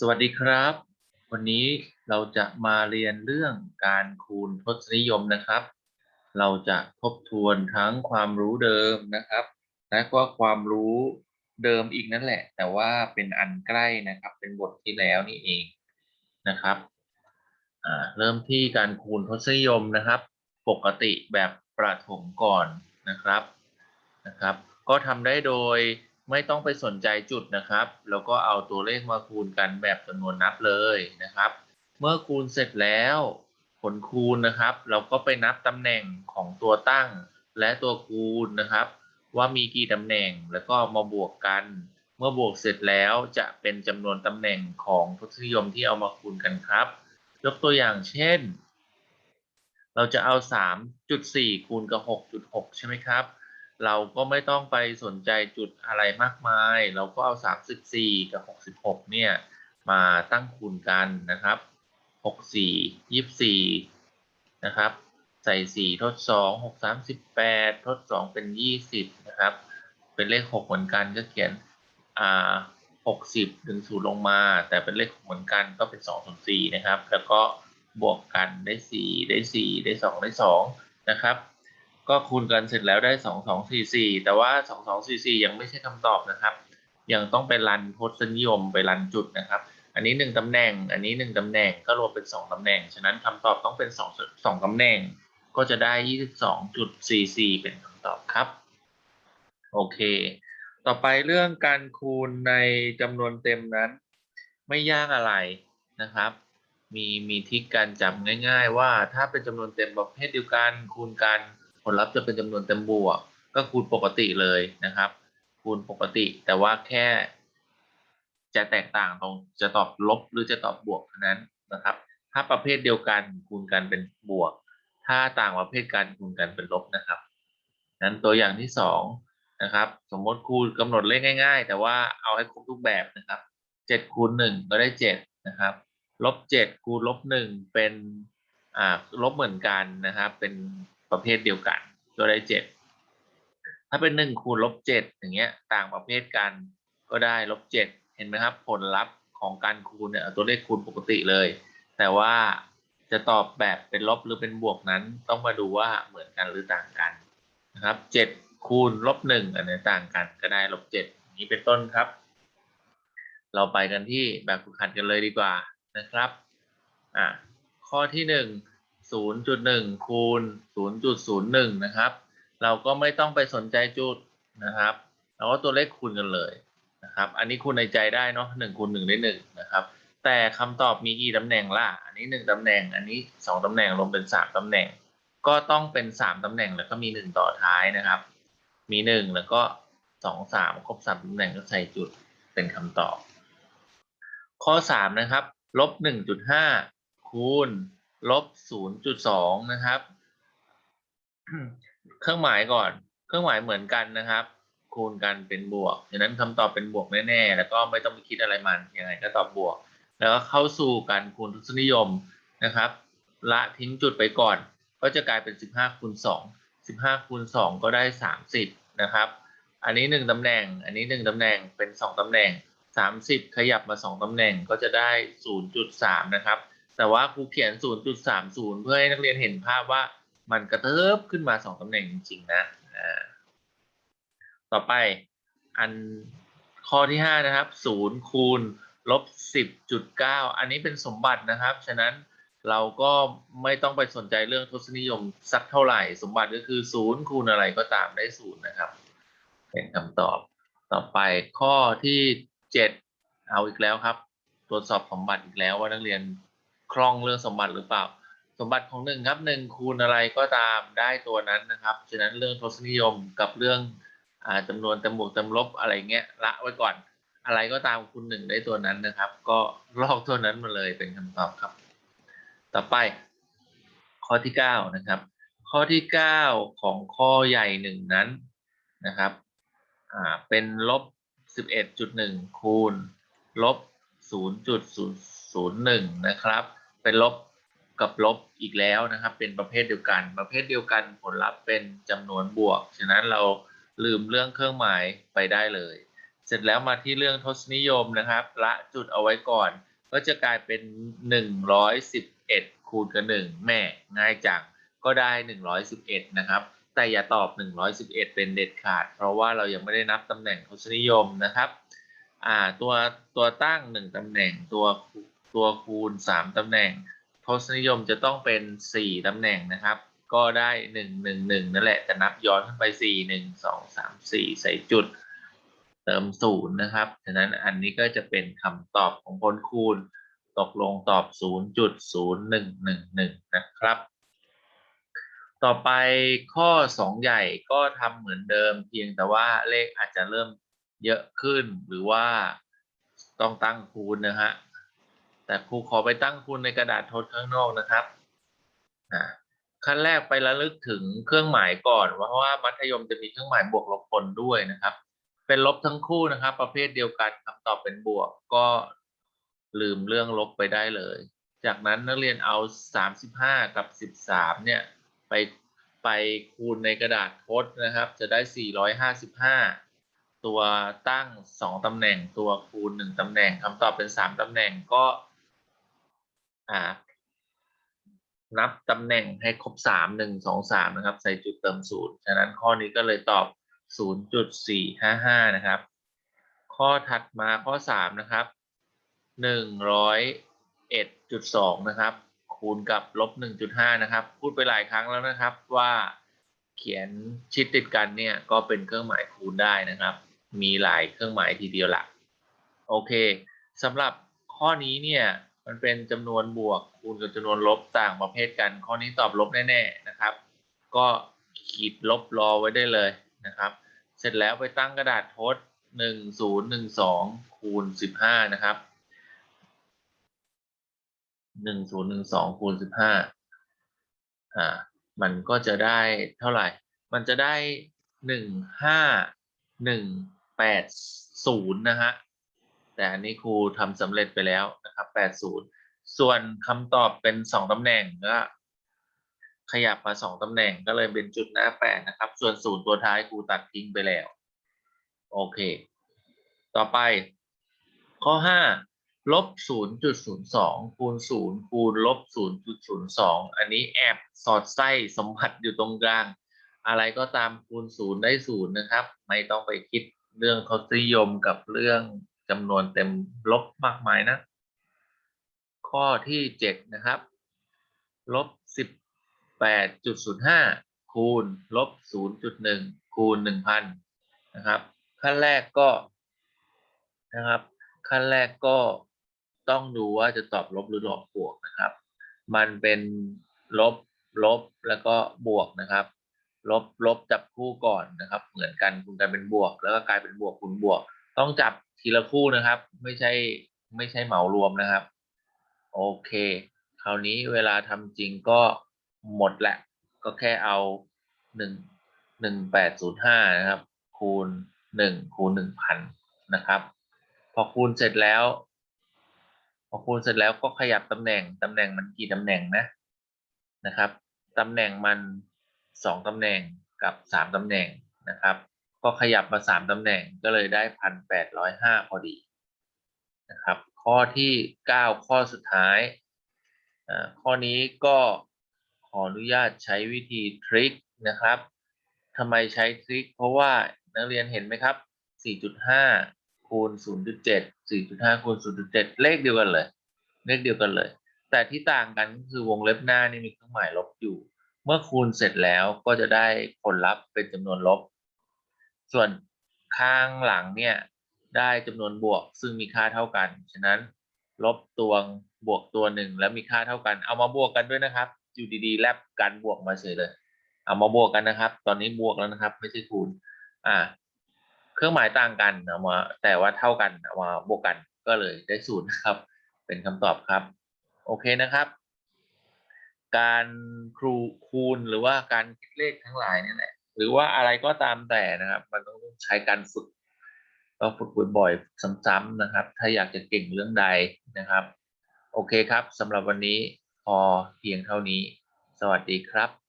สวัสดีครับ วันนี้เราจะมาเรียนเรื่องการคูณทศนิยมนะครับ เราจะทบทวนทั้งความรู้เดิมนะครับ และก็ความรู้เดิมอีกนั่นแหละ แต่ว่าเป็นอันใกล้นะครับ เป็นบทที่แล้วนี่เองนะครับเริ่มที่การคูณทศนิยมนะครับ ปกติแบบประถมก่อนนะครับนะครับ ก็ทำได้โดย ไม่ต้องไปสนใจจุดนะครับ แล้วก็เอาตัวเลขมาคูณกันแบบจำนวนนับเลยนะครับ เมื่อคูณเสร็จแล้วผลคูณนะครับ เราก็ไปนับตำแหน่งของตัวตั้ง และตัวคูณนะครับ ว่ามีกี่ตำแหน่งแล้วก็มาบวกกัน เมื่อบวกเสร็จแล้วจะเป็นจำนวนตำแหน่งของทศนิยมที่เอามาคูณกันครับ ยกตัวอย่างเช่น เราจะเอา 3.4 คูณกับ 6.6 ใช่ไหมครับ เราก็ไม่ต้องไปสนใจจุดอะไรมากมาย เราก็เอา 34 กับ 66 เนี่ย มาตั้งคูณกันนะครับ 64 24 นะครับ ใส่ 4 ทด 2 6 38 ทด 2 เป็น 20 นะครับ เป็นเลข 6 เหมือนกันก็เขียนอ่า60ดึงศูนย์ลงมา แต่เป็นเลขเหมือนกันก็เป็น2ส่วน4นะครับ แล้วก็บวกกันได้ 4 ได้ 4 ได้ 2 ได้ 2 นะครับ ก็คูณกันเสร็จแล้วได้2 2 4 4แต่ว่า2 2 4 4ยังไม่ใช่คำตอบนะครับ ยังต้องไปรันทศนิยมไปรันจุดนะครับ อันนี้1ตำแหน่ง อันนี้1ตำแหน่งก็รวมเป็น2ตำแหน่ง ฉะนั้นคำตอบต้องเป็น2 2ตำแหน่ง ก็จะได้22.44เป็นคำตอบครับ โอเค ต่อไปเรื่องการคูณในจำนวนเต็มนั้น ไม่ยากอะไรนะครับมีมีทริกการจำง่าย ๆ ว่าถ้าเป็นจำนวนเต็มประเภทเดียวกันคูณกัน ลลัพธ์จะเป็นจำนวนเต็มบวก ก็คูณปกติเลยนะครับ คูณปกติ แต่ว่าแค่ จะแตกต่างตรงจะตอบลบหรือจะตอบบวกเท่านั้นนะครับ ถ้าประเภทเดียวกันคูณกันเป็นบวก ถ้าต่างประเภทกันคูณกันเป็นลบนะครับนั้นตัวอย่างที่สองนะครับ สมมติคูณกำหนดเลขง่าย ๆ แต่ว่าเอาให้ครบทุกแบบนะครับเจ็ดคูณหนึ่งก็ได้เจ็ดนะครับลบเจ็ดคูณลบหนึ่งเป็นอ่าลบเหมือนกันนะครับ เป็น ประเภทเดียวกัน ก็ได้เจ็ดถ้าเป็นหนึ่งคูณลบเจ็ดอย่างเงี้ย ต่างประเภทกันก็ได้ลบเจ็ดเห็นไหมครับ ผลลัพธ์ของการคูณเนี่ยตัวเลขคูณปกติเลย แต่ว่าจะตอบแบบเป็นลบหรือเป็นบวกนั้น ต้องมาดูว่าเหมือนกันหรือต่างกันนะครับเจ็ดคูณลบหนึ่งอันไหนต่างกันก็ได้ลบเจ็ดนี้เป็นต้นครับ เราไปกันที่แบบฝึกหัดกันเลยดีกว่านะครับอะข้อที่หนึ่ง ศูนย์จุดหนึ่งคูณศูนย์จุดศูนย์หนึ่งนะครับ เราก็ไม่ต้องไปสนใจจุดนะครับ เราก็ตัวเลขคูณกันเลยนะครับ อันนี้คูณในใจได้เนาะหนึ่งคูณหนึ่งได้หนึ่งนะครับ แต่คำตอบมีกี่ตำแหน่งล่ะ อันนี้หนึ่งตำแหน่ง อันนี้สองตำแหน่งรวมเป็นสามตำแหน่ง ก็ต้องเป็นสามตำแหน่งแล้วก็มีหนึ่งต่อท้ายนะครับ มีหนึ่งแล้วก็สองสามครบสามตำแหน่งก็ใส่จุดเป็นคำตอบ ข้อสามนะครับ ลบหนึ่งจุดห้าคูณ ลบศูนย์จุดสองนะครับ เครื่องหมายก่อน เครื่องหมายเหมือนกันนะครับ คูณกันเป็นบวกดังนั้นคำตอบเป็นบวกแน่ๆ แล้วก็ไม่ต้องไปคิดอะไรมันยังไงก็ตอบบวก แล้วก็เข้าสู่การคูณทศนิยมนะครับ ละทิ้งจุดไปก่อน ก็จะกลายเป็น 15คูณ2 15คูณ2ก็ได้ 30 นะครับ อันนี้ 1ตำแหน่ง อันนี้ 1ตำแหน่ง เป็น 2ตำแหน่ง 30 ขยับมา 2ตำแหน่งก็จะได้ 0.3 นะครับ แต่ว่าครูเขียน 0.30 เพื่อให้นักเรียนเห็นภาพว่ามันกระเทิบขึ้นมา2ตำแหน่งจริงๆนะต่อไปอันข้อที่ 5 นะครับ 0 คูณลบ 10.9 อันนี้เป็นสมบัตินะครับ ฉะนั้นเราก็ไม่ต้องไปสนใจเรื่องทศนิยมสักเท่าไหร่ สมบัติก็คือ 0 คูณอะไรก็ตามได้ 0 นะครับ เป็นคำตอบ ต่อไปข้อที่ 7 เอาอีกแล้วครับ ตรวจสอบสมบัติอีกแล้วว่านักเรียน คล่องเรื่องสมบัติหรือเปล่า สมบัติของหนึ่งครับหนึ่งคูณอะไรก็ตามได้ตัวนั้นนะครับ ฉะนั้นเรื่องทศนิยมกับเรื่องอ่าจำนวนเต็มบวกเต็มลบอะไรเงี้ยละไว้ก่อน อะไรก็ตามคูณหนึ่งได้ตัวนั้นนะครับ ก็ลอกตัวนั้นมาเลยเป็นคำตอบครับ ต่อไป ข้อที่เก้านะครับ ข้อที่เก้าของข้อใหญ่หนึ่งนั้นนะครับอ่าเป็นลบสิบเอ็ดจุดหนึ่งคูณ ลบศูนย์จุดศูนย์หนึ่งนะครับ เป็นลบกับลบอีกแล้วนะครับ เป็นประเภทเดียวกัน ประเภทเดียวกันผลลัพธ์เป็นจำนวนบวก ฉะนั้นเราลืมเรื่องเครื่องหมายไปได้เลย เสร็จแล้วมาที่เรื่องทศนิยมนะครับ ละจุดเอาไว้ก่อน ก็จะกลายเป็นหนึ่งร้อยสิบเอ็ดคูณกับหนึ่งแม่ง่ายจังก็ได้หนึ่งร้อยสิบเอ็ดนะครับ แต่อย่าตอบหนึ่งร้อยสิบเอ็ดเป็นเด็ดขาด เพราะว่าเรายังไม่ได้นับตำแหน่งทศนิยมนะครับ อ่าตัวตัวตั้งหนึ่งตำแหน่งตัว ตัวคูณสามตำแหน่งทศนิยมจะต้องเป็นสี่ตำแหน่งนะครับ ก็ได้หนึ่งหนึ่งหนึ่งนั่นแหละ แต่นับย้อนขึ้นไปสี่หนึ่งสองสามสี่ใส่จุด เติมศูนย์นะครับ ฉะนั้นอันนี้ก็จะเป็นคำตอบของผลคูณ ตกลงตอบ 0.0111 นะครับ ต่อไปข้อ 2 ใหญ่ก็ทำเหมือนเดิมเพียงแต่ว่าเลขอาจจะเริ่มเยอะขึ้นหรือว่าต้องตั้งคูณนะฮะ แต่ครูขอไปตั้งคูณในกระดาษทดข้างนอกนะครับขั้นแรกไประลึกถึงเครื่องหมายก่อนเพราะว่ามัธยมจะมีเครื่องหมายบวกลบผลด้วยนะครับ เป็นลบทั้งคู่นะครับ ประเภทเดียวกันคำตอบเป็นบวกก็ลืมเรื่องลบไปได้เลย จากนั้นนักเรียนเอา 35 กับ 13 เนี่ยไปไปคูณในกระดาษทดนะครับ จะได้ 455 ตัวตั้ง 2 ตำแหน่งตัวคูณ 1 ตำแหน่งคำตอบเป็น 3 ตำแหน่งก็ อ่า นับตำแหน่งให้ครบ3 1 2 3นะครับ ใส่จุดเติมศูนย์ฉะนั้นข้อนี้ก็เลยตอบ0.455นะครับ ข้อถัดมาข้อ3นะครับ101.2นะครับ คูณกับลบ1.5นะครับ พูดไปหลายครั้งแล้วนะครับว่าเขียนชิดติดกันเนี่ยก็เป็นเครื่องหมายคูณได้นะครับ มีหลายเครื่องหมายทีเดียวละโอเคสำหรับข้อนี้เนี่ย มันเป็นจำนวนบวกคูณกับจำนวนลบต่างประเภทกัน ข้อนี้ตอบลบแน่ๆนะครับ ก็ขีดลบรอไว้ได้เลยนะครับ เสร็จแล้วไปตั้งกระดาษทด 1012คูณ15 นะครับ 1012คูณ15อ่ามันก็จะได้เท่าไหร่ มันจะได้ 15180 นะฮะ แต่อันนี้ครูทำสำเร็จไปแล้วนะครับ80ส่วนคำตอบเป็น2ตำแหน่งก็ขยับมา2ตำแหน่งก็เลยเป็นจุดหน้า8นะครับ ส่วน0ตัวท้ายครูตัดทิ้งไปแล้ว โอเค ต่อไป ข้อ5ลบ0.02คูณ0คูณลบ0.02อันนี้แอบสอดไส้สมบัติอยู่ตรงกลาง อะไรก็ตามคูณ0ได้0นะครับ ไม่ต้องไปคิดเรื่องทศนิยมกับเรื่อง จำนวนเต็มลบมากมายนะ ข้อที่7นะครับลบ18.05คูณลบ0.1คูณ1,000นะครับ ขั้นแรกก็นะครับ ขั้นแรกก็ต้องดูว่าจะตอบลบหรือตอบบวกนะครับ มันเป็นลบลบแล้วก็บวกนะครับ ลบลบจับคู่ก่อนนะครับ เหมือนกันคุณกลายเป็นบวก แล้วก็กลายเป็นบวกคูณบวก ต้องจับ ทีละคู่นะครับ ไม่ใช่ไม่ใช่เหมารวมนะครับ โอเค คราวนี้เวลาทำจริงก็หมดแหละ ก็แค่เอาหนึ่งหนึ่งแปดศูนย์ห้านะครับ คูณหนึ่งคูณหนึ่งพันนะครับ พอคูณเสร็จแล้ว พอคูณเสร็จแล้วก็ขยับตำแหน่งตำแหน่งมันกี่ตำแหน่งนะนะครับตำแหน่งมันสองตำแหน่งกับสามตำแหน่งนะครับ ก็ขยับมาสามตำแหน่งก็เลยได้พันแปดร้อยห้าพอดีนะครับ ข้อที่เก้าข้อสุดท้ายอ่าข้อนี้ก็ขออนุญาตใช้วิธีทริคนะครับทำไมใช้ทริคเพราะว่านักเรียนเห็นไหมครับ 4.5 คูณ 0.7 4.5 คูณ 0.7 เลขเดียวกันเลย เลขเดียวกันเลย แต่ที่ต่างกันก็คือวงเล็บหน้านี่มีเครื่องหมายลบอยู่ เมื่อคูณเสร็จแล้วก็จะได้ผลลัพธ์เป็นจำนวนลบ ส่วนข้างหลังเนี่ยได้จำนวนบวกซึ่งมีค่าเท่ากัน ฉะนั้นลบตัวบวกตัวหนึ่งแล้วมีค่าเท่ากัน เอามาบวกกันด้วยนะครับ อยู่ดีๆแลบกันบวกมาเฉยเลย เอามาบวกกันนะครับ ตอนนี้บวกแล้วนะครับ ไม่ใช่คูณ อ่า เครื่องหมายต่างกันเอามา แต่ว่าเท่ากันเอามาบวกกันก็เลยได้ศูนย์นะครับ เป็นคำตอบครับ โอเคนะครับ การครูคูณหรือว่าการคิดเลขทั้งหลายนี่แหละ หรือว่าอะไรก็ตามแต่นะครับ มันต้องใช้การฝึกก็ฝึกบ่อยๆซ้ำๆนะครับ ถ้าอยากจะเก่งเรื่องใดนะครับ โอเคครับสำหรับวันนี้พอเพียงเท่านี้ สวัสดีครับ